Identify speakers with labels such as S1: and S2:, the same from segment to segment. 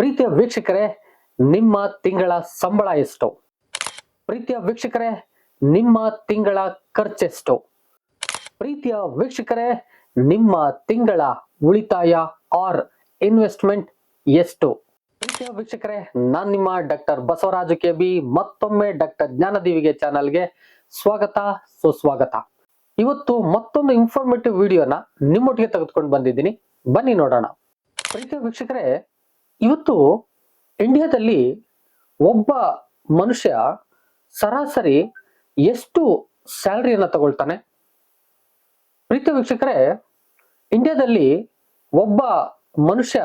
S1: ಪ್ರೀತಿಯ ವೀಕ್ಷಕರೇ, ನಿಮ್ಮ ತಿಂಗಳ ಸಂಬಳ ಎಷ್ಟು? ಪ್ರೀತಿಯ ವೀಕ್ಷಕರೇ, ನಿಮ್ಮ ತಿಂಗಳ ಖರ್ಚೆಷ್ಟು ಪ್ರೀತಿಯ ವೀಕ್ಷಕರೇ, ನಿಮ್ಮ ತಿಂಗಳ ಉಳಿತಾಯ ಆರ್ ಇನ್ವೆಸ್ಟ್ಮೆಂಟ್ ಎಷ್ಟು? ಪ್ರೀತಿಯ ವೀಕ್ಷಕರೇ, ನಾನು ನಿಮ್ಮ ಡಾಕ್ಟರ್ ಬಸವರಾಜು ಕೆ ಬಿ ಮತ್ತೊಮ್ಮೆ ಡಾಕ್ಟರ್ ಜ್ಞಾನದೀವಿಗೆ ಚಾನಲ್ಗೆ ಸ್ವಾಗತ, ಸುಸ್ವಾಗತ. ಇವತ್ತು ಮತ್ತೊಂದು ಇನ್ಫಾರ್ಮೇಟಿವ್ ವಿಡಿಯೋನ ನಿಮ್ಮೊಟ್ಟಿಗೆ ತೆಗೆದುಕೊಂಡು ಬಂದಿದ್ದೀನಿ. ಬನ್ನಿ ನೋಡೋಣ. ಪ್ರೀತಿಯ ವೀಕ್ಷಕರೇ ಇವತ್ತು ಇಂಡಿಯಾದಲ್ಲಿ ಒಬ್ಬ ಮನುಷ್ಯ ಸರಾಸರಿ ಎಷ್ಟು ಸ್ಯಾಲ್ರಿಯನ್ನು ತಗೊಳ್ತಾನೆ? ಪ್ರೀತಿ ವೀಕ್ಷಕರೇ ಇಂಡಿಯಾದಲ್ಲಿ ಒಬ್ಬ ಮನುಷ್ಯ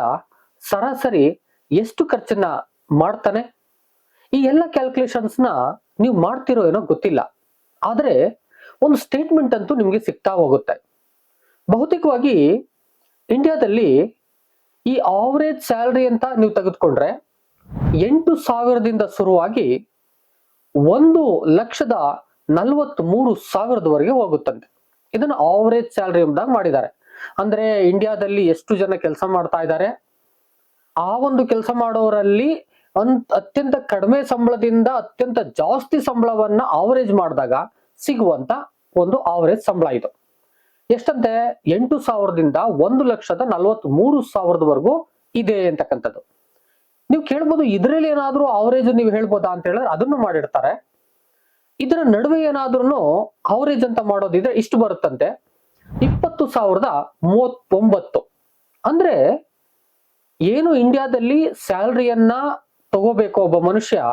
S1: ಸರಾಸರಿ ಎಷ್ಟು ಖರ್ಚನ್ನ ಮಾಡ್ತಾನೆ? ಈ ಎಲ್ಲ ಕ್ಯಾಲ್ಕುಲೇಷನ್ಸ್ನ ನೀವು ಮಾಡ್ತಿರೋ ಏನೋ ಗೊತ್ತಿಲ್ಲ. ಆದರೆ ಒಂದು ಸ್ಟೇಟ್ಮೆಂಟ್ ಅಂತೂ ನಿಮಗೆ ಸಿಗ್ತಾ ಹೋಗುತ್ತೆ. ಬಹುತೇಕವಾಗಿ ಇಂಡಿಯಾದಲ್ಲಿ ಈ ಆವರೇಜ್ ಸ್ಯಾಲ್ರಿ ಅಂತ ನೀವು ತೆಗೆದುಕೊಂಡ್ರೆ ಎಂಟು ಸಾವಿರದಿಂದ ಶುರುವಾಗಿ ಒಂದು ಲಕ್ಷದ ನಲವತ್ತ್ ಮೂರು ಸಾವಿರದವರೆಗೆ ಹೋಗುತ್ತಂತೆ. ಇದನ್ನು ಆವರೇಜ್ ಸ್ಯಾಲ್ರಿ ಎಂಬುದಾಗಿ ಮಾಡಿದ್ದಾರೆ. ಅಂದ್ರೆ ಇಂಡಿಯಾದಲ್ಲಿ ಎಷ್ಟು ಜನ ಕೆಲಸ ಮಾಡ್ತಾ ಇದ್ದಾರೆ? ಆ ಒಂದು ಕೆಲಸ ಮಾಡೋರಲ್ಲಿ ಅತ್ಯಂತ ಕಡಿಮೆ ಸಂಬಳದಿಂದ ಅತ್ಯಂತ ಜಾಸ್ತಿ ಸಂಬಳವನ್ನ ಆವರೇಜ್ ಮಾಡಿದಾಗ ಸಿಗುವಂತ ಒಂದು ಆವರೇಜ್ ಸಂಬಳ ಇದು. ಎಷ್ಟಂತೆ ಎಂಟು ಸಾವಿರದಿಂದ ಒಂದು ಲಕ್ಷದ ನಲ್ವತ್ ಮೂರು ಸಾವಿರದವರೆಗೂ ಇದೆ ಅಂತಕ್ಕಂಥದ್ದು. ನೀವು ಕೇಳ್ಬೋದು ಇದರಲ್ಲಿ ಏನಾದ್ರೂ ಆವರೇಜ್ ನೀವು ಹೇಳ್ಬೋದಾ ಅಂತ ಹೇಳಿದ್ರೆ ಅದನ್ನು ಮಾಡಿರ್ತಾರೆ. ಇದರ ನಡುವೆ ಏನಾದ್ರೂ ಅವರೇಜ್ ಅಂತ ಮಾಡೋದಿದ್ರೆ ಇಷ್ಟು ಬರುತ್ತಂತೆ. ಇಪ್ಪತ್ತು ಸಾವಿರದ ಮೂವತ್ತೊಂಬತ್ತು. ಅಂದ್ರೆ ಏನು ಇಂಡಿಯಾದಲ್ಲಿ ಸ್ಯಾಲ್ರಿಯನ್ನ ತಗೋಬೇಕು ಒಬ್ಬ ಮನುಷ್ಯ,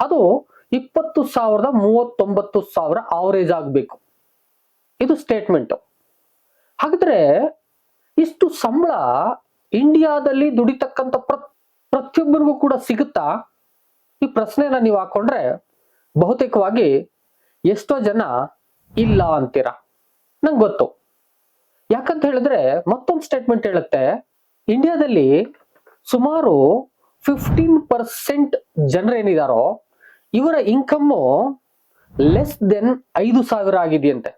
S1: ಅದು ಇಪ್ಪತ್ತು ಸಾವಿರದ ಮೂವತ್ತೊಂಬತ್ತು ಸಾವಿರ ಅವರೇಜ್ ಆಗಬೇಕು. ಇದು ಸ್ಟೇಟ್ಮೆಂಟ್ ಹಾಗಾದ್ರೆ ಇಷ್ಟು ಸಂಬಳ ಇಂಡಿಯಾದಲ್ಲಿ ದುಡಿತಕ್ಕಂಥ ಪ್ರ, ಪ್ರತಿಯೊಬ್ಬರಿಗೂ ಕೂಡ ಸಿಗುತ್ತಾ? ಈ ಪ್ರಶ್ನೆನ ನೀವು ಹಾಕೊಂಡ್ರೆ ಬಹುತೇಕವಾಗಿ ಎಷ್ಟೋ ಜನ ಇಲ್ಲ ಅಂತೀರಾ? ನಂಗೆ ಗೊತ್ತು. ಯಾಕಂತ ಹೇಳಿದ್ರೆ ಮತ್ತೊಂದು ಸ್ಟೇಟ್ಮೆಂಟ್ ಹೇಳುತ್ತೆ. ಇಂಡಿಯಾದಲ್ಲಿ ಸುಮಾರು ಫಿಫ್ಟೀನ್ ಪರ್ಸೆಂಟ್ ಜನರೇನಿದಾರೋ ಇವರ ಇನ್ಕಮ್ಮು ಲೆಸ್ ದೆನ್ ಐದು ಸಾವಿರ ಆಗಿದೆಯಂತೆ.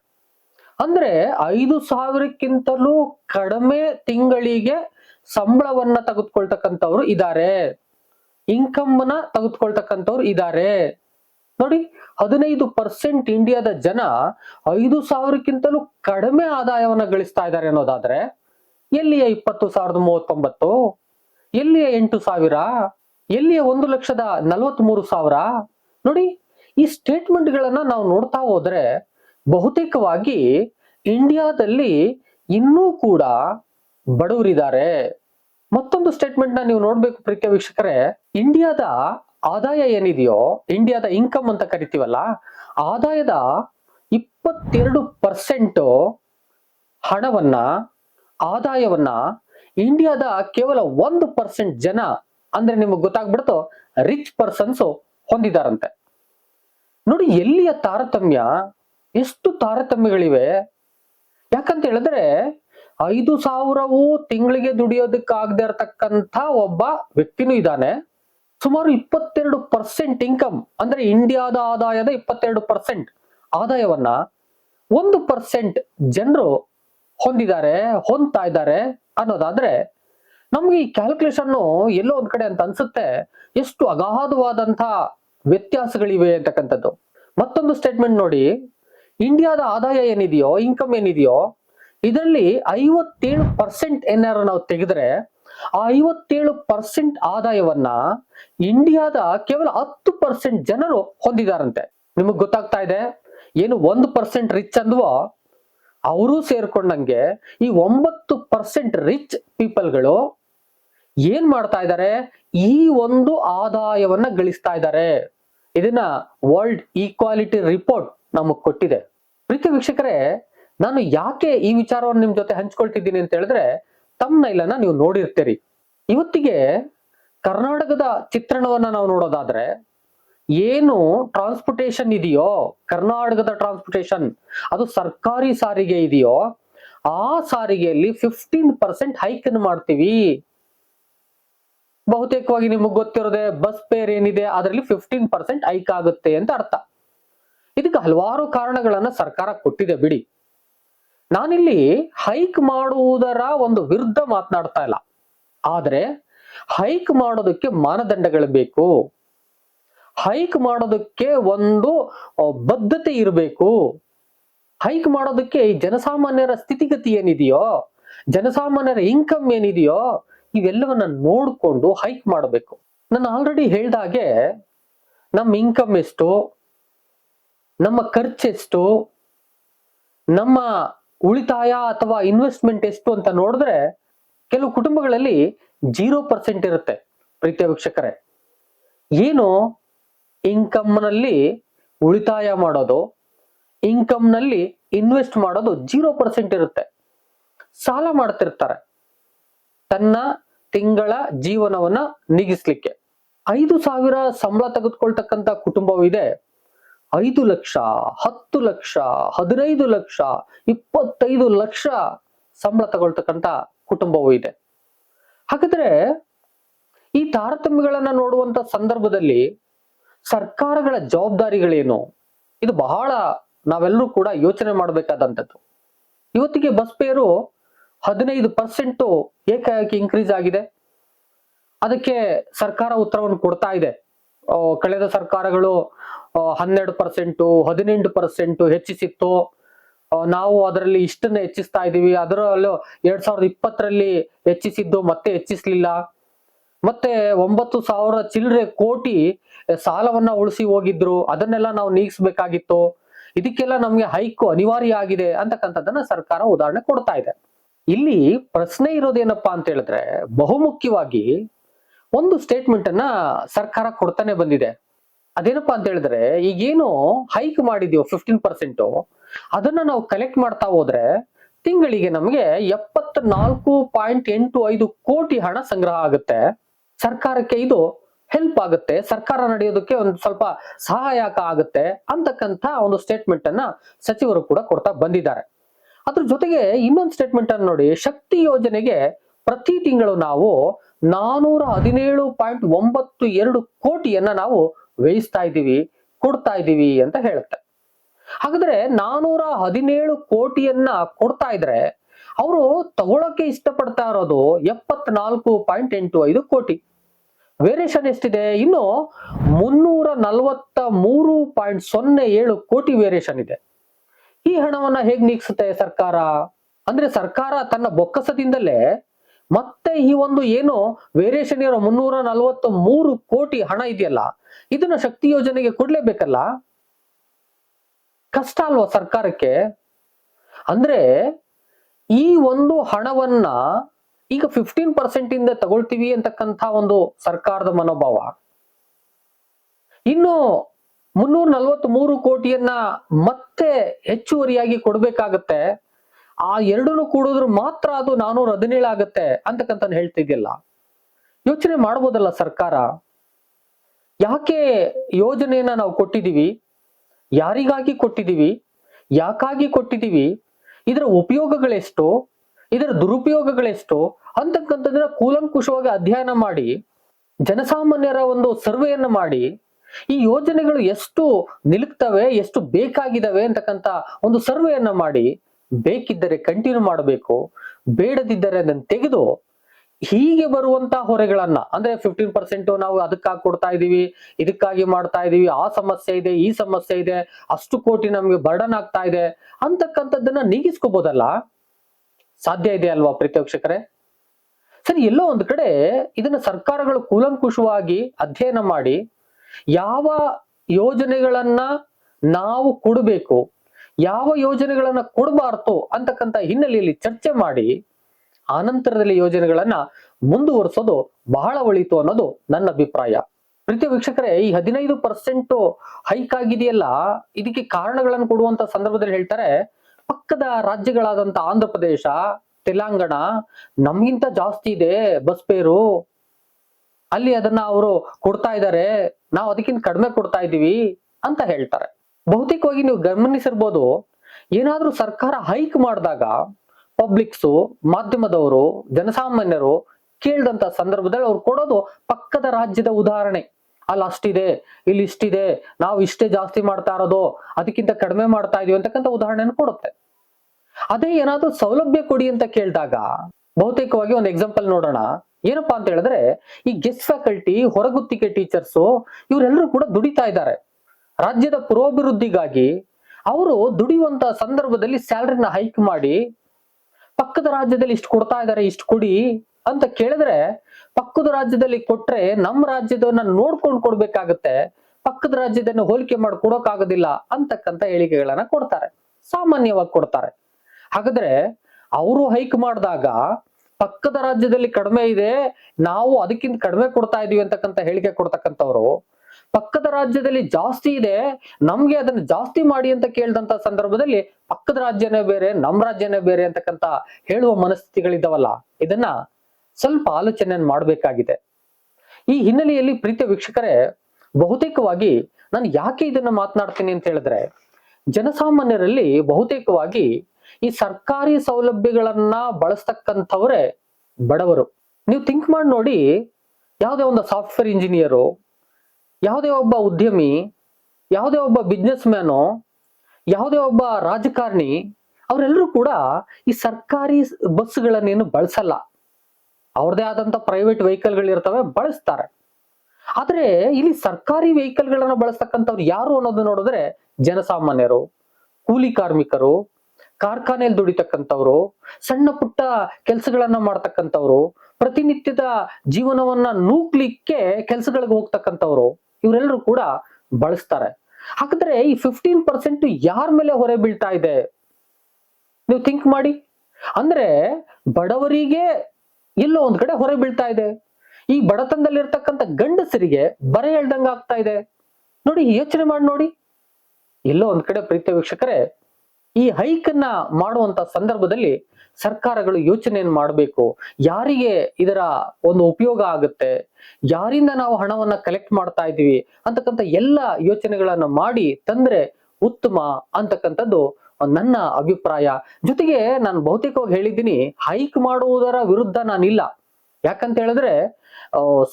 S1: ಅಂದ್ರೆ ಐದು ಸಾವಿರಕ್ಕಿಂತಲೂ ಕಡಿಮೆ ತಿಂಗಳಿಗೆ ಸಂಬಳವನ್ನ ತೆಗೆದುಕೊಳ್ತಕ್ಕಂಥವ್ರು ಇದ್ದಾರೆ ಇನ್ಕಮ್ನ ತೆಗೆದುಕೊಳ್ತಕ್ಕಂಥವ್ರು ಇದ್ದಾರೆ ನೋಡಿ, ಹದಿನೈದು ಪರ್ಸೆಂಟ್ ಇಂಡಿಯಾದ ಜನ ಐದು ಸಾವಿರಕ್ಕಿಂತಲೂ ಕಡಿಮೆ ಆದಾಯವನ್ನ ಗಳಿಸ್ತಾ ಇದ್ದಾರೆ ಅನ್ನೋದಾದ್ರೆ, ಎಲ್ಲಿಯ ಇಪ್ಪತ್ತು ಸಾವಿರದ ಮೂವತ್ತೊಂಬತ್ತು? ಎಲ್ಲಿಯ ಎಂಟು ಸಾವಿರ? ಎಲ್ಲಿಯ ಒಂದು ಲಕ್ಷದ ನಲವತ್ತ್ ಮೂರು ಸಾವಿರ? ನೋಡಿ, ಈ ಸ್ಟೇಟ್ಮೆಂಟ್ಗಳನ್ನ ನಾವು ನೋಡ್ತಾ ಹೋದ್ರೆ ಬಹುತೇಕವಾಗಿ ಇಂಡಿಯಾದಲ್ಲಿ ಇನ್ನೂ ಕೂಡ ಬಡವರಿದ್ದಾರೆ. ಮತ್ತೊಂದು ಸ್ಟೇಟ್ಮೆಂಟ್ನ ನೀವು ನೋಡ್ಬೇಕು ಪ್ರೀತಿಯ ವೀಕ್ಷಕರೇ. ಇಂಡಿಯಾದ ಆದಾಯ ಏನಿದೆಯೋ ಇಂಡಿಯಾದ ಇನ್ಕಮ್ ಅಂತ ಕರಿತೀವಲ್ಲ, ಆದಾಯದ ಇಪ್ಪತ್ತೆರಡು ಪರ್ಸೆಂಟ್ ಹಣವನ್ನ, ಆದಾಯವನ್ನ ಇಂಡಿಯಾದ ಕೇವಲ ಒಂದು ಪರ್ಸೆಂಟ್ ಜನ, ಅಂದ್ರೆ ನಿಮಗೆ ಗೊತ್ತಾಗ್ಬಿಡ್ತು ರಿಚ್ ಪರ್ಸನ್ಸ್ ಹೊಂದಿದಾರಂತೆ. ನೋಡಿ ಎಲ್ಲಿಯ ತಾರತಮ್ಯ ಎಷ್ಟು ತಾರತಮ್ಯಗಳಿವೆ. ಯಾಕಂತ ಹೇಳಿದ್ರೆ ಐದು ಸಾವಿರವು ತಿಂಗಳಿಗೆ ದುಡಿಯೋದಕ್ಕಾಗದೇ ಇರತಕ್ಕಂಥ ಒಬ್ಬ ವ್ಯಕ್ತಿನೂ ಇದ್ದಾನೆ. ಸುಮಾರು ಇಪ್ಪತ್ತೆರಡು ಪರ್ಸೆಂಟ್ ಇನ್ಕಮ್, ಅಂದ್ರೆ ಇಂಡಿಯಾದ ಆದಾಯದ ಇಪ್ಪತ್ತೆರಡು ಪರ್ಸೆಂಟ್ ಆದಾಯವನ್ನ ಒಂದು ಪರ್ಸೆಂಟ್ ಜನರು ಹೊಂದಿದ್ದಾರೆ, ಹೊಂದ್ತಾ ಇದ್ದಾರೆ ಅನ್ನೋದಾದ್ರೆ ನಮ್ಗೆ ಈ ಕ್ಯಾಲ್ಕುಲೇಷನ್ ಎಲ್ಲೋ ಒಂದ್ ಕಡೆ ಅಂತ ಅನ್ಸುತ್ತೆ. ಎಷ್ಟು ಅಗಾಧವಾದಂತ ವ್ಯತ್ಯಾಸಗಳಿವೆ ಅಂತಕ್ಕಂಥದ್ದು. ಮತ್ತೊಂದು ಸ್ಟೇಟ್ಮೆಂಟ್ ನೋಡಿ. ಇಂಡಿಯಾದ ಆದಾಯ ಏನಿದೆಯೋ ಇನ್ಕಮ್ ಏನಿದೆಯೋ, ಇದರಲ್ಲಿ ಐವತ್ತೇಳು ಪರ್ಸೆಂಟ್ ಏನಾದ್ರು ನಾವು ತೆಗೆದ್ರೆ ಆ ಐವತ್ತೇಳು ಪರ್ಸೆಂಟ್ ಆದಾಯವನ್ನ ಇಂಡಿಯಾದ ಕೇವಲ ಹತ್ತು ಪರ್ಸೆಂಟ್ ಜನರು ಹೊಂದಿದಾರಂತೆ. ನಿಮಗ್ ಗೊತ್ತಾಗ್ತಾ ಇದೆ? ಏನು ಒಂದು ಪರ್ಸೆಂಟ್ ರಿಚ್ ಅಂದ್ವೋ, ಅವರು ಸೇರ್ಕೊಂಡಂಗೆ ಈ ಒಂಬತ್ತು ಪರ್ಸೆಂಟ್ ರಿಚ್ ಪೀಪಲ್ಗಳು ಏನ್ ಮಾಡ್ತಾ ಇದ್ದಾರೆ ಈ ಒಂದು ಆದಾಯವನ್ನ ಗಳಿಸ್ತಾ ಇದ್ದಾರೆ ಇದನ್ನ ವರ್ಲ್ಡ್ ಈಕ್ವಾಲಿಟಿ ರಿಪೋರ್ಟ್ ನಮಗ್ ಕೊಟ್ಟಿದೆ. ಪ್ರೀತಿ ವೀಕ್ಷಕರೇ, ನಾನು ಯಾಕೆ ಈ ವಿಚಾರವನ್ನು ನಿಮ್ ಜೊತೆ ಹಂಚ್ಕೊಳ್ತಿದ್ದೀನಿ ಅಂತ ಹೇಳಿದ್ರೆ ತಮ್ಮನೈಲನ್ನ ನೀವು ನೋಡಿರ್ತೀರಿ. ಇವತ್ತಿಗೆ ಕರ್ನಾಟಕದ ಚಿತ್ರಣವನ್ನ ನಾವು ನೋಡೋದಾದ್ರೆ, ಏನು ಟ್ರಾನ್ಸ್ಪೋರ್ಟೇಶನ್ ಇದೆಯೋ, ಕರ್ನಾಟಕದ ಟ್ರಾನ್ಸ್ಪೋರ್ಟೇಶನ್ ಅದು ಸರ್ಕಾರಿ ಸಾರಿಗೆ ಇದೆಯೋ, ಆ ಸಾರಿಗೆಯಲ್ಲಿ ಫಿಫ್ಟೀನ್ ಪರ್ಸೆಂಟ್ ಹೈಕ್ ಅನ್ನು ಮಾಡ್ತೀವಿ. ಬಹುತೇಕವಾಗಿ ನಿಮಗೆ ಗೊತ್ತಿರೋದೆ ಬಸ್ ಪೇರ್ ಏನಿದೆ, ಅದರಲ್ಲಿ ಫಿಫ್ಟೀನ್ ಪರ್ಸೆಂಟ್ ಹೈಕ್ ಆಗುತ್ತೆ ಅಂತ ಅರ್ಥ. ಇದಕ್ಕೆ ಹಲವಾರು ಕಾರಣಗಳನ್ನ ಸರ್ಕಾರ ಕೊಟ್ಟಿದೆ ಬಿಡಿ. ನಾನಿಲ್ಲಿ ಹೈಕ್ ಮಾಡುವುದರ ಒಂದು ವಿರುದ್ಧ ಮಾತನಾಡ್ತಾ ಇಲ್ಲ. ಆದ್ರೆ ಹೈಕ್ ಮಾಡೋದಕ್ಕೆ ಮಾನದಂಡಗಳು ಬೇಕು. ಹೈಕ್ ಮಾಡೋದಕ್ಕೆ ಒಂದು ಬದ್ಧತೆ ಇರಬೇಕು. ಹೈಕ್ ಮಾಡೋದಕ್ಕೆ ಈ ಜನಸಾಮಾನ್ಯರ ಸ್ಥಿತಿಗತಿ ಏನಿದೆಯೋ, ಜನಸಾಮಾನ್ಯರ ಇನ್ಕಮ್ ಏನಿದೆಯೋ, ಇವೆಲ್ಲವನ್ನ ನೋಡಿಕೊಂಡು ಹೈಕ್ ಮಾಡಬೇಕು. ನಾನು ಆಲ್ರೆಡಿ ಹೇಳ್ದಾಗೆ ನಮ್ಮ ಇನ್ಕಮ್ ಎಷ್ಟು ನಮ್ಮ ಖರ್ಚೆಷ್ಟು ನಮ್ಮ ಉಳಿತಾಯ ಅಥವಾ ಇನ್ವೆಸ್ಟ್ಮೆಂಟ್ ಎಷ್ಟು ಅಂತ ನೋಡಿದ್ರೆ ಕೆಲವು ಕುಟುಂಬಗಳಲ್ಲಿ ಜೀರೋ ಪರ್ಸೆಂಟ್ ಇರುತ್ತೆ ಪ್ರೀತಿಯ ವೀಕ್ಷಕರೇ. ಏನು? ಇನ್ಕಮ್ನಲ್ಲಿ ಉಳಿತಾಯ ಮಾಡೋದು ಇನ್ಕಮ್ನಲ್ಲಿ ಇನ್ವೆಸ್ಟ್ ಮಾಡೋದು ಜೀರೋ ಪರ್ಸೆಂಟ್ ಇರುತ್ತೆ. ಸಾಲ ಮಾಡ್ತಿರ್ತಾರೆ. ತನ್ನ ತಿಂಗಳ ಜೀವನವನ್ನ ನೀಗಿಸ್ಲಿಕ್ಕೆ. ಐದು ಸಾವಿರ ಸಂಬಳ ತೆಗೆದುಕೊಳ್ತಕ್ಕಂಥ ಕುಟುಂಬವೂ ಇದೆ. ಐದು ಲಕ್ಷ, ಹತ್ತು ಲಕ್ಷ, ಹದಿನೈದು ಲಕ್ಷ, ಇಪ್ಪತ್ತೈದು ಲಕ್ಷ ಸಂಬಳ ತಗೊಳ್ತಕ್ಕಂಥ ಕುಟುಂಬವೂ ಇದೆ. ಹಾಗಾದ್ರೆ ಈ ತಾರತಮ್ಯಗಳನ್ನ ನೋಡುವಂತ ಸಂದರ್ಭದಲ್ಲಿ ಸರ್ಕಾರಗಳ ಜವಾಬ್ದಾರಿಗಳೇನು? ಇದು ಬಹಳ ನಾವೆಲ್ಲರೂ ಕೂಡ ಯೋಚನೆ ಮಾಡಬೇಕಾದಂಥದ್ದು. ಇವತ್ತಿಗೆ ಬಸ್ ಪೇರು ಹದಿನೈದು ಪರ್ಸೆಂಟು ಏಕಾಏಕಿ ಇನ್ಕ್ರೀಸ್ ಆಗಿದೆ. ಅದಕ್ಕೆ ಸರ್ಕಾರ ಉತ್ತರವನ್ನು ಕೊಡ್ತಾ ಇದೆ. ಕಳೆದ ಸರ್ಕಾರಗಳು ಹನ್ನೆರಡು ಪರ್ಸೆಂಟು, ಹದಿನೆಂಟು ಪರ್ಸೆಂಟು ಹೆಚ್ಚಿಸಿತ್ತು ನಾವು ಅದರಲ್ಲಿ ಇಷ್ಟನ್ನ ಹೆಚ್ಚಿಸ್ತಾ ಇದ್ದೀವಿ. ಅದರಲ್ಲೂ ಎರಡ್ ಸಾವಿರದ ಇಪ್ಪತ್ತರಲ್ಲಿ ಹೆಚ್ಚಿಸಿದ್ದು ಮತ್ತೆ ಹೆಚ್ಚಿಸ್ಲಿಲ್ಲ. ಮತ್ತೆ ಒಂಬತ್ತು ಸಾವಿರ ಚಿಲ್ಲರೆ ಕೋಟಿ ಸಾಲವನ್ನ ಉಳಿಸಿ ಹೋಗಿದ್ರು. ಅದನ್ನೆಲ್ಲ ನಾವು ನೀಗಿಸ್ಬೇಕಾಗಿತ್ತು. ಇದಕ್ಕೆಲ್ಲ ನಮ್ಗೆ ಹೈಕು ಅನಿವಾರ್ಯ ಆಗಿದೆ ಅಂತಕ್ಕಂಥದ್ದನ್ನ ಸರ್ಕಾರ ಉದಾಹರಣೆ ಕೊಡ್ತಾ ಇದೆ. ಇಲ್ಲಿ ಪ್ರಶ್ನೆ ಇರೋದೇನಪ್ಪಾ ಅಂತ ಹೇಳಿದ್ರೆ ಬಹುಮುಖ್ಯವಾಗಿ ಒಂದು ಸ್ಟೇಟ್ಮೆಂಟ್ ಅನ್ನ ಸರ್ಕಾರ ಕೊಡ್ತಾನೆ ಬಂದಿದೆ. ಅದೇನಪ್ಪಾ ಅಂತ ಹೇಳಿದ್ರೆ, ಈಗೇನು ಹೈಕ್ ಮಾಡಿದೀವೋ ಫಿಫ್ಟೀನ್ ಪರ್ಸೆಂಟ್ ಅದನ್ನ ನಾವು ಕಲೆಕ್ಟ್ ಮಾಡ್ತಾ ಹೋದ್ರೆ ತಿಂಗಳಿಗೆ ನಮಗೆ ಎಪ್ಪತ್ ನಾಲ್ಕು ಪಾಯಿಂಟ್ ಎಂಟು ಐದು ಕೋಟಿ ಹಣ ಸಂಗ್ರಹ ಆಗುತ್ತೆ. ಸರ್ಕಾರಕ್ಕೆ ಇದು ಹೆಲ್ಪ್ ಆಗುತ್ತೆ. ಸರ್ಕಾರ ನಡೆಯೋದಕ್ಕೆ ಒಂದು ಸ್ವಲ್ಪ ಸಹಾಯಕ ಆಗುತ್ತೆ ಅಂತಕ್ಕಂಥ ಒಂದು ಸ್ಟೇಟ್ಮೆಂಟ್ ಅನ್ನ ಸಚಿವರು ಕೂಡ ಕೊಡ್ತಾ ಬಂದಿದ್ದಾರೆ. ಅದ್ರ ಜೊತೆಗೆ ಇನ್ನೊಂದು ಸ್ಟೇಟ್ಮೆಂಟ್ ಅನ್ನು ನೋಡಿ, ಶಕ್ತಿ ಯೋಜನೆಗೆ ಪ್ರತಿ ತಿಂಗಳು ನಾವು ನಾನೂರ ಹದಿನೇಳು ಪಾಯಿಂಟ್ ಒಂಬತ್ತು ಎರಡು ಕೋಟಿಯನ್ನ ನಾವು ವ್ಯಯಿಸ್ತಾ ಇದ್ದೀವಿ, ಕೊಡ್ತಾ ಇದ್ದೀವಿ ಅಂತ ಹೇಳುತ್ತೆ. ಹಾಗಾದ್ರೆ ನಾನೂರ ಹದಿನೇಳು ಕೋಟಿಯನ್ನ ಕೊಡ್ತಾ ಇದ್ರೆ ಅವರು ತಗೊಳಕ್ಕೆ ಇಷ್ಟಪಡ್ತಾ ಇರೋದು ಎಪ್ಪತ್ನಾಲ್ಕು ಪಾಯಿಂಟ್ ಎಂಟು ಐದು ಕೋಟಿ. ವೇರಿಯೇಷನ್ ಎಷ್ಟಿದೆ? ಇನ್ನು ಮುನ್ನೂರ ನಲವತ್ತ ಮೂರು ಪಾಯಿಂಟ್ ಸೊನ್ನೆ ಏಳು ಕೋಟಿ ವೇರಿಯೇಷನ್ ಇದೆ. ಈ ಹಣವನ್ನ ಹೇಗ್ ನೀಗಿಸುತ್ತೆ ಸರ್ಕಾರ? ಅಂದ್ರೆ ಸರ್ಕಾರ ತನ್ನ ಬೊಕ್ಕಸದಿಂದಲೇ ಮತ್ತೆ ಈ ಒಂದು ಏನು ವೇರಿಯೇಷನ್ ಇರೋ ಮುನ್ನೂರ ನಲವತ್ತ ಮೂರು ಕೋಟಿ ಹಣ ಇದೆಯಲ್ಲ, ಇದನ್ನ ಶಕ್ತಿ ಯೋಜನೆಗೆ ಕೊಡ್ಲೇಬೇಕಲ್ಲ? ಕಷ್ಟ ಅಲ್ವಾ ಸರ್ಕಾರಕ್ಕೆ? ಅಂದ್ರೆ ಈ ಒಂದು ಹಣವನ್ನ ಈಗ ಫಿಫ್ಟೀನ್ ಪರ್ಸೆಂಟ್ ಇಂದ ತಗೊಳ್ತೀವಿ ಅಂತಕ್ಕಂಥ ಒಂದು ಸರ್ಕಾರದ ಮನೋಭಾವ. ಇನ್ನು ಮುನ್ನೂರ ನಲವತ್ತ್ ಮೂರು ಕೋಟಿಯನ್ನ ಮತ್ತೆ ಹೆಚ್ಚುವರಿಯಾಗಿ ಕೊಡ್ಬೇಕಾಗತ್ತೆ. ಆ ಎರಡನ್ನು ಕೂಡಿದ್ರು ಮಾತ್ರ ಅದು ನಾನೂರ ಹದಿನೇಳು ಆಗುತ್ತೆ ಅಂತಕ್ಕಂತ ಹೇಳ್ತಿದ್ದಿಲ್ಲ. ಯೋಚನೆ ಮಾಡ್ಬೋದಲ್ಲ ಸರ್ಕಾರ? ಯಾಕೆ ಯೋಜನೆಯನ್ನ ನಾವು ಕೊಟ್ಟಿದ್ದೀವಿ? ಯಾರಿಗಾಗಿ ಕೊಟ್ಟಿದ್ದೀವಿ? ಯಾಕಾಗಿ ಕೊಟ್ಟಿದ್ದೀವಿ? ಇದರ ಉಪಯೋಗಗಳೆಷ್ಟು? ಇದರ ದುರುಪಯೋಗಗಳೆಷ್ಟು? ಅಂತಕ್ಕಂಥದ್ದನ್ನ ಕೂಲಂಕುಷವಾಗಿ ಅಧ್ಯಯನ ಮಾಡಿ, ಜನಸಾಮಾನ್ಯರ ಒಂದು ಸರ್ವೆಯನ್ನ ಮಾಡಿ, ಈ ಯೋಜನೆಗಳು ಎಷ್ಟು ನಿಲುಕ್ತವೆ ಎಷ್ಟು ಬೇಕಾಗಿದ್ದಾವೆ ಅಂತಕ್ಕಂಥ ಒಂದು ಸರ್ವೆಯನ್ನ ಮಾಡಿ ಬೇಕಿದ್ದರೆ ಕಂಟಿನ್ಯೂ ಮಾಡಬೇಕು, ಬೇಡದಿದ್ದರೆ ಅದನ್ನು ತೆಗೆದು ಹೀಗೆ ಬರುವಂತ ಹೊರೆಗಳನ್ನ, ಅಂದ್ರೆ ಫಿಫ್ಟೀನ್ ಪರ್ಸೆಂಟ್ ನಾವು ಅದಕ್ಕಾಗಿ ಕೊಡ್ತಾ ಇದೀವಿ, ಇದಕ್ಕಾಗಿ ಮಾಡ್ತಾ ಇದೀವಿ, ಆ ಸಮಸ್ಯೆ ಇದೆ, ಈ ಸಮಸ್ಯೆ ಇದೆ, ಅಷ್ಟು ಕೋಟಿ ನಮ್ಗೆ ಬರ್ಡನ್ ಆಗ್ತಾ ಇದೆ ಅಂತಕ್ಕಂಥದ್ದನ್ನ ನೀಗಿಸ್ಕೋಬಹುದಲ್ಲ ಸಾಧ್ಯ ಇದೆ ಅಲ್ವಾ ಪ್ರತ್ಯಕ್ಷಕರೇ ಸರಿ, ಎಲ್ಲೋ ಒಂದು ಕಡೆ ಇದನ್ನ ಸರ್ಕಾರಗಳು ಕೂಲಂಕುಷವಾಗಿ ಅಧ್ಯಯನ ಮಾಡಿ ಯಾವ ಯೋಜನೆಗಳನ್ನ ನಾವು ಕೊಡಬೇಕು ಯಾವ ಯೋಜನೆಗಳನ್ನ ಕೊಡಬಾರ್ದು ಅಂತಕ್ಕಂಥ ಹಿನ್ನೆಲೆಯಲ್ಲಿ ಚರ್ಚೆ ಮಾಡಿ ಆನಂತರದಲ್ಲಿ ಯೋಜನೆಗಳನ್ನ ಮುಂದುವರಿಸೋದು ಬಹಳ ಒಳಿತು ಅನ್ನೋದು ನನ್ನ ಅಭಿಪ್ರಾಯ. ಪ್ರೀತಿ ವೀಕ್ಷಕರೇ, ಈ ಹದಿನೈದು ಪರ್ಸೆಂಟ್ ಹೈಕ್ ಆಗಿದೆಯಲ್ಲ, ಇದಕ್ಕೆ ಕಾರಣಗಳನ್ನು ಕೊಡುವಂತ ಸಂದರ್ಭದಲ್ಲಿ ಹೇಳ್ತಾರೆ, ಪಕ್ಕದ ರಾಜ್ಯಗಳಾದಂತ ಆಂಧ್ರ ಪ್ರದೇಶ ತೆಲಂಗಾಣ, ನಮ್ಗಿಂತ ಜಾಸ್ತಿ ಇದೆ ಬಸ್ ಪೇರು. ಅಲ್ಲಿ ಅದನ್ನ ಅವರು ಕೊಡ್ತಾ ಇದ್ದಾರೆ ನಾವು ಅದಕ್ಕಿಂತ ಕಡಿಮೆ ಕೊಡ್ತಾ ಇದ್ದೀವಿ ಅಂತ ಹೇಳ್ತಾರೆ. ಬಹುತೇಕವಾಗಿ ನೀವು ಗಮನಿಸಿರ್ಬೋದು, ಏನಾದ್ರೂ ಸರ್ಕಾರ ಹೈಕ್ ಮಾಡಿದಾಗ ಪಬ್ಲಿಕ್ಸು, ಮಾಧ್ಯಮದವರು, ಜನಸಾಮಾನ್ಯರು ಕೇಳಿದಂತ ಸಂದರ್ಭದಲ್ಲಿ ಅವ್ರು ಕೊಡೋದು ಪಕ್ಕದ ರಾಜ್ಯದ ಉದಾಹರಣೆ. ಅಲ್ಲಿ, ಅಷ್ಟಿದೆ, ಇಲ್ಲಿ ಇಷ್ಟಿದೆ, ನಾವು ಇಷ್ಟೇ ಜಾಸ್ತಿ ಮಾಡ್ತಾ ಇರೋದು, ಅದಕ್ಕಿಂತ ಕಡಿಮೆ ಮಾಡ್ತಾ ಇದೀವಿ ಅಂತಕ್ಕಂಥ ಉದಾಹರಣೆಯನ್ನು ಕೊಡುತ್ತೆ. ಅದೇ ಏನಾದ್ರೂ ಸೌಲಭ್ಯ ಕೊಡಿ ಅಂತ ಕೇಳಿದಾಗ, ಬಹುತೇಕವಾಗಿ ಒಂದು ಎಕ್ಸಾಂಪಲ್ ನೋಡೋಣ. ಏನಪ್ಪಾ ಅಂತ ಹೇಳಿದ್ರೆ, ಈ ಗೆಸ್ಟ್ ಫ್ಯಾಕಲ್ಟಿ ಹೊರಗುತ್ತಿಗೆ ಟೀಚರ್ಸು ಇವರೆಲ್ಲರೂ ಕೂಡ ದುಡಿತಾ ಇದ್ದಾರೆ. ರಾಜ್ಯದ ಪುರೋಭಿವೃದ್ಧಿಗಾಗಿ ಅವರು ದುಡಿಯುವಂತ ಸಂದರ್ಭದಲ್ಲಿ ಸ್ಯಾಲ್ರಿನ ಹೈಕ್ ಮಾಡಿ, ಪಕ್ಕದ ರಾಜ್ಯದಲ್ಲಿ ಇಷ್ಟು ಕೊಡ್ತಾ ಇದ್ದಾರೆ ಇಷ್ಟು ಕೊಡಿ ಅಂತ ಕೇಳಿದ್ರೆ, ಪಕ್ಕದ ರಾಜ್ಯದಲ್ಲಿ ಕೊಟ್ರೆ ನಮ್ಮ ರಾಜ್ಯದವನ್ನ ನೋಡ್ಕೊಂಡು ಕೊಡ್ಬೇಕಾಗತ್ತೆ, ಪಕ್ಕದ ರಾಜ್ಯದನ್ನ ಹೋಲಿಕೆ ಮಾಡಿ ಕೊಡೋಕಾಗೋದಿಲ್ಲ ಅಂತಕ್ಕಂಥ ಹೇಳಿಕೆಗಳನ್ನ ಕೊಡ್ತಾರೆ, ಸಾಮಾನ್ಯವಾಗಿ ಕೊಡ್ತಾರೆ. ಹಾಗಾದ್ರೆ ಅವರು ಹೈಕ್ ಮಾಡಿದಾಗ ಪಕ್ಕದ ರಾಜ್ಯದಲ್ಲಿ ಕಡಿಮೆ ಇದೆ, ನಾವು ಅದಕ್ಕಿಂತ ಕಡಿಮೆ ಕೊಡ್ತಾ ಇದೀವಿ ಅಂತಕ್ಕಂಥ ಹೇಳಿಕೆ ಕೊಡ್ತಕ್ಕಂಥವ್ರು ಪಕ್ಕದ ರಾಜ್ಯದಲ್ಲಿ ಜಾಸ್ತಿ ಇದೆ, ನಮ್ಗೆ ಅದನ್ನ ಜಾಸ್ತಿ ಮಾಡಿ ಅಂತ ಕೇಳಿದಂತ ಸಂದರ್ಭದಲ್ಲಿ ಪಕ್ಕದ ರಾಜ್ಯನೇ ಬೇರೆ ನಮ್ಮ ರಾಜ್ಯನೇ ಬೇರೆ ಅಂತಕ್ಕಂತ ಹೇಳುವ ಮನಸ್ಥಿತಿಗಳಿದಾವಲ್ಲ ಇದನ್ನ ಸ್ವಲ್ಪ ಆಲೋಚನೆ ಮಾಡಬೇಕಾಗಿದೆ. ಈ ಹಿನ್ನೆಲೆಯಲ್ಲಿ ಪ್ರೀತಿಯ ವೀಕ್ಷಕರೇ, ಬಹುತೇಕವಾಗಿ ನಾನು ಯಾಕೆ ಇದನ್ನ ಮಾತನಾಡ್ತೀನಿ ಅಂತ ಹೇಳಿದ್ರೆ, ಜನಸಾಮಾನ್ಯರಲ್ಲಿ ಬಹುತೇಕವಾಗಿ ಈ ಸರ್ಕಾರಿ ಸೌಲಭ್ಯಗಳನ್ನ ಬಳಸ್ತಕ್ಕಂಥವ್ರೆ ಬಡವರು. ನೀವು ಥಿಂಕ್ ಮಾಡಿ ನೋಡಿ, ಯಾವುದೇ ಒಂದು ಸಾಫ್ಟ್ವೇರ್ ಇಂಜಿನಿಯರು ಯಾವುದೇ ಒಬ್ಬ ಉದ್ಯಮಿ, ಯಾವುದೇ ಒಬ್ಬ ಬಿಸ್ನೆಸ್ ಮ್ಯಾನು ಯಾವುದೇ ಒಬ್ಬ ರಾಜಕಾರಣಿ, ಅವರೆಲ್ಲರೂ ಕೂಡ ಈ ಸರ್ಕಾರಿ ಬಸ್ಗಳನ್ನೇನು ಬಳಸಲ್ಲ. ಅವ್ರದೇ ಆದಂತ ಪ್ರೈವೇಟ್ ವೆಹಿಕಲ್ಗಳು ಇರ್ತವೆ ಬಳಸ್ತಾರೆ. ಆದ್ರೆ ಇಲ್ಲಿ ಸರ್ಕಾರಿ ವೆಹಿಕಲ್ ಗಳನ್ನ ಬಳಸ್ತಕ್ಕಂಥವ್ರು ಯಾರು ಅನ್ನೋದು ನೋಡಿದ್ರೆ ಜನಸಾಮಾನ್ಯರು, ಕೂಲಿ ಕಾರ್ಮಿಕರು ಕಾರ್ಖಾನೆಯಲ್ಲಿ ದುಡಿತಕ್ಕಂಥವ್ರು, ಸಣ್ಣ ಪುಟ್ಟ ಕೆಲಸಗಳನ್ನ ಮಾಡ್ತಕ್ಕಂಥವ್ರು, ಪ್ರತಿನಿತ್ಯದ ಜೀವನವನ್ನ ನೂಕ್ಲಿಕ್ಕೆ ಕೆಲಸಗಳಿಗೆ ಹೋಗ್ತಕ್ಕಂಥವ್ರು. ಇವರೆಲ್ಲರೂ ಕೂಡ ಬಳಸ್ತಾರೆ. ಹಾಗಾದ್ರೆ ಈ ಫಿಫ್ಟೀನ್ ಪರ್ಸೆಂಟ್ ಯಾರ ಮೇಲೆ ಹೊರೆ ಬೀಳ್ತಾ ಇದೆ? ನೀವು ಥಿಂಕ್ ಮಾಡಿ. ಅಂದ್ರೆ ಬಡವರಿಗೆ ಎಲ್ಲೋ ಒಂದ್ ಕಡೆ ಹೊರೆ ಬೀಳ್ತಾ ಇದೆ. ಈ ಬಡತನದಲ್ಲಿರ್ತಕ್ಕಂಥ ಗಂಡಸರಿಗೆ ಬರ ಹೇಳ್ದಂಗ ಆಗ್ತಾ ಇದೆ. ನೋಡಿ, ಯೋಚನೆ ಮಾಡಿ ನೋಡಿ. ಎಲ್ಲೋ ಒಂದ್ ಕಡೆ ಪ್ರೀತಿಯ ವೀಕ್ಷಕರೇ, ಈ ಹೈಕ್ ಅನ್ನ ಮಾಡುವಂತ ಸಂದರ್ಭದಲ್ಲಿ ಸರ್ಕಾರಗಳು ಯೋಚನೆಯನ್ನು ಮಾಡಬೇಕು. ಯಾರಿಗೆ ಇದರ ಒಂದು ಉಪಯೋಗ ಆಗುತ್ತೆ? ಯಾರಿಂದ ನಾವು ಹಣವನ್ನ ಕಲೆಕ್ಟ್ ಮಾಡ್ತಾ ಇದ್ದೀವಿ? ಅಂತಕ್ಕಂಥ ಎಲ್ಲ ಯೋಚನೆಗಳನ್ನ ಮಾಡಿ ತಂದ್ರೆ ಉತ್ತಮ ಅಂತಕ್ಕಂಥದ್ದು ನನ್ನ ಅಭಿಪ್ರಾಯ. ಜೊತೆಗೆ ನಾನು ಬಹುತೇಕವಾಗಿ ಹೇಳಿದ್ದೀನಿ, ಹೈಕ್ ಮಾಡುವುದರ ವಿರುದ್ಧ ನಾನಿಲ್ಲ. ಯಾಕಂತ ಹೇಳಿದ್ರೆ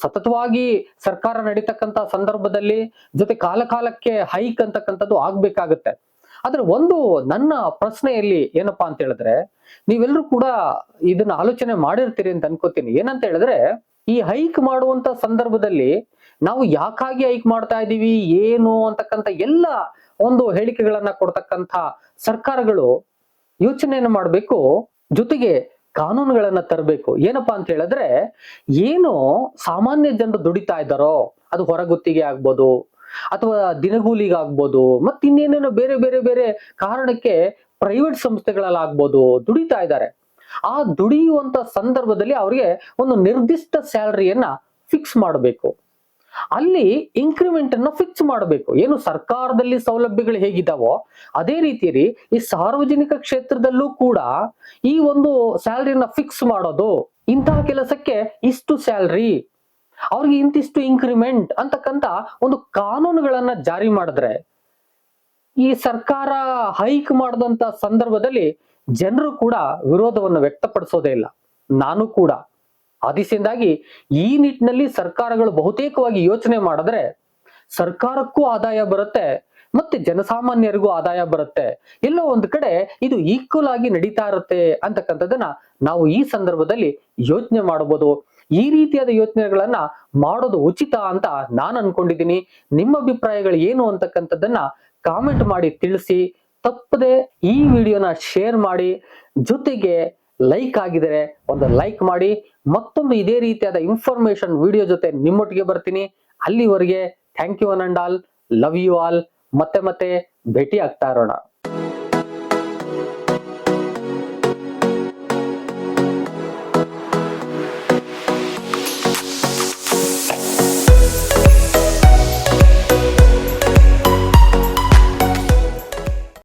S1: ಸತತವಾಗಿ ಸರ್ಕಾರ ನಡೀತಕ್ಕಂತ ಸಂದರ್ಭದಲ್ಲಿ ಜೊತೆ ಕಾಲಕಾಲಕ್ಕೆ ಹೈಕ್ ಅಂತಕ್ಕಂಥದ್ದು ಆಗ್ಬೇಕಾಗತ್ತೆ. ಆದ್ರೆ ಒಂದು ನನ್ನ ಪ್ರಶ್ನೆಯಲ್ಲಿ ಏನಪ್ಪಾ ಅಂತ ಹೇಳಿದ್ರೆ ನೀವೆಲ್ಲರೂ ಕೂಡ ಇದನ್ನ ಆಲೋಚನೆ ಮಾಡಿರ್ತೀರಿ ಅಂತ ಅನ್ಕೋತೀನಿ. ಏನಂತ ಹೇಳಿದ್ರೆ, ಈ ಹೈಕ್ ಮಾಡುವಂತ ಸಂದರ್ಭದಲ್ಲಿ ನಾವು ಯಾಕಾಗಿ ಹೈಕ್ ಮಾಡ್ತಾ ಇದ್ದೀವಿ ಏನು ಅಂತಕ್ಕಂಥ ಎಲ್ಲ ಒಂದು ಹೇಳಿಕೆಗಳನ್ನ ಕೊಡ್ತಕ್ಕಂಥ ಸರ್ಕಾರಗಳು ಯೋಚನೆಯನ್ನು ಮಾಡಬೇಕು, ಜೊತೆಗೆ ಕಾನೂನುಗಳನ್ನ ತರಬೇಕು. ಏನಪ್ಪಾ ಅಂತ ಹೇಳಿದ್ರೆ, ಏನು ಸಾಮಾನ್ಯ ಜನರು ದುಡಿತಾ ಇದ್ದಾರೋ, ಅದು ಹೊರಗುತ್ತಿಗೆ ಆಗ್ಬೋದು ಅಥವಾ ದಿನಗೂಲಿಗಾಗ್ಬೋದು, ಮತ್ತೆ ಮತ್ ಇನ್ನೇನೇನೋ ಬೇರೆ ಬೇರೆ ಬೇರೆ ಕಾರಣಕ್ಕೆ ಪ್ರೈವೇಟ್ ಸಂಸ್ಥೆಗಳಲ್ಲಾಗ್ಬೋದು ದುಡಿತಾ ಇದ್ದಾರೆ. ಆ ದುಡಿಯುವಂತ ಸಂದರ್ಭದಲ್ಲಿ ಅವರಿಗೆ ಒಂದು ನಿರ್ದಿಷ್ಟ ಸ್ಯಾಲರಿಯನ್ನ ಫಿಕ್ಸ್ ಮಾಡಬೇಕು. ಅಲ್ಲಿ ಇನ್ಕ್ರಿಮೆಂಟ್ ಅನ್ನು ಫಿಕ್ಸ್ ಮಾಡಬೇಕು. ಏನು ಸರ್ಕಾರದಲ್ಲಿ ಸೌಲಭ್ಯಗಳು ಹೇಗಿದಾವೋ, ಅದೇ ರೀತಿಯಲ್ಲಿ ಈ ಸಾರ್ವಜನಿಕ ಕ್ಷೇತ್ರದಲ್ಲೂ ಕೂಡ ಈ ಒಂದು ಸ್ಯಾಲರಿಯನ್ನ ಫಿಕ್ಸ್ ಮಾಡೋದು ಇಂತಹ ಕೆಲಸಕ್ಕೆ ಇಷ್ಟು ಸ್ಯಾಲ್ರಿ ಅವ್ರಿಗೆ ಇಂತಿಷ್ಟು ಇನ್ಕ್ರಿಮೆಂಟ್ ಅಂತಕ್ಕಂತ ಒಂದು ಕಾನೂನುಗಳನ್ನ ಜಾರಿ ಮಾಡಿದ್ರೆ, ಈ ಸರ್ಕಾರ ಹೈಕ್ ಮಾಡಿದಂತ ಸಂದರ್ಭದಲ್ಲಿ ಜನರು ಕೂಡ ವಿರೋಧವನ್ನು ವ್ಯಕ್ತಪಡಿಸೋದೇ ಇಲ್ಲ. ನಾನು ಕೂಡ. ಆದಿಸಿಂದಾಗಿ ಈ ನಿಟ್ಟಿನಲ್ಲಿ ಸರ್ಕಾರಗಳು ಬಹುತೇಕವಾಗಿ ಯೋಚನೆ ಮಾಡಿದ್ರೆ ಸರ್ಕಾರಕ್ಕೂ ಆದಾಯ ಬರುತ್ತೆ, ಮತ್ತೆ ಜನಸಾಮಾನ್ಯರಿಗೂ ಆದಾಯ ಬರುತ್ತೆ. ಎಲ್ಲೋ ಒಂದು ಕಡೆ ಇದು ಈಕ್ವಲ್ ಆಗಿ ನಡೀತಾ ಇರುತ್ತೆ ಅಂತಕ್ಕಂಥದ್ದನ್ನ ನಾವು ಈ ಸಂದರ್ಭದಲ್ಲಿ ಯೋಚನೆ ಮಾಡಬಹುದು ಈ ರೀತಿಯಾದ ಯೋಚನೆಗಳನ್ನ ಮಾಡೋದು ಉಚಿತ ಅಂತ ನಾನು ಅನ್ಕೊಂಡಿದ್ದೀನಿ. ನಿಮ್ಮ ಅಭಿಪ್ರಾಯಗಳು ಏನು ಅಂತಕ್ಕಂಥದ್ದನ್ನ ಕಾಮೆಂಟ್ ಮಾಡಿ ತಿಳಿಸಿ, ತಪ್ಪದೆ ಈ ವಿಡಿಯೋನ ಶೇರ್ ಮಾಡಿ, ಜೊತೆಗೆ ಲೈಕ್ ಆಗಿದರೆ ಒಂದು ಲೈಕ್ ಮಾಡಿ ಮತ್ತೊಂದು ಇದೇ ರೀತಿಯಾದ ಇನ್ಫಾರ್ಮೇಶನ್ ವಿಡಿಯೋ ಜೊತೆ ನಿಮ್ಮೊಟ್ಟಿಗೆ ಬರ್ತೀನಿ. ಅಲ್ಲಿವರೆಗೆ thank you an and all love you all ಮತ್ತೆ ಮತ್ತೆ ಭೇಟಿ ಆಗ್ತಾ ಇರೋಣ.